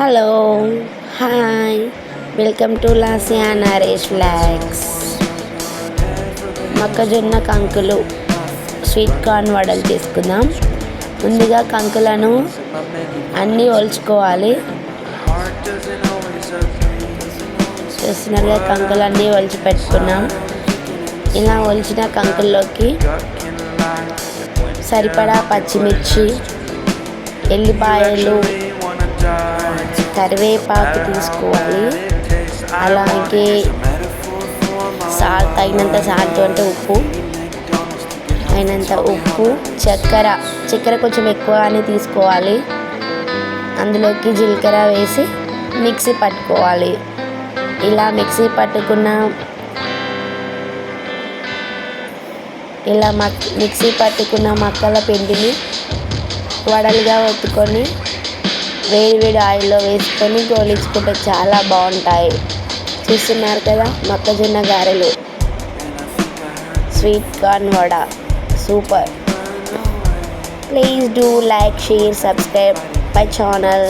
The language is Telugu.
Hello hi welcome to Lasya Naresh vlogs మొక్కజొన్న కంకులు స్వీట్ కార్న్ వడలు తీసుకుందాం. ముందుగా కంకులను అన్నీ ఒలుచుకోవాలి. చూస్తున్నారుగా కంకులన్నీ ఒలిచి పెట్టుకున్నాం. ఇలా ఒలిచిన కంకుల్లోకి సరిపడా పచ్చిమిర్చి ఎల్లిపాయలు కరివేపాకు తీసుకోవాలి. అలాగే సాల్ట్ తగినంత సాల్ట్ అంటే ఉప్పు. అయినంత ఉప్పు చక్కెర. చక్కెర కొంచెం ఎక్కువగానే తీసుకోవాలి. అందులోకి జీలకర్ర వేసి మిక్సీ పట్టుకోవాలి. ఇలా మిక్సీ పట్టుకున్న ఇలా మక్ మిక్సీ పట్టుకున్న మక్కల పిండిని వడలుగా ఒత్తుకొని వేడివేడి ఆయిల్లో వేసుకొని గోలించుకుంటే చాలా బాగుంటాయి. చూస్తున్నారు కదా మొక్కజొన్న గారెలు. Sweet corn vada. Super. Please do like share subscribe my channel.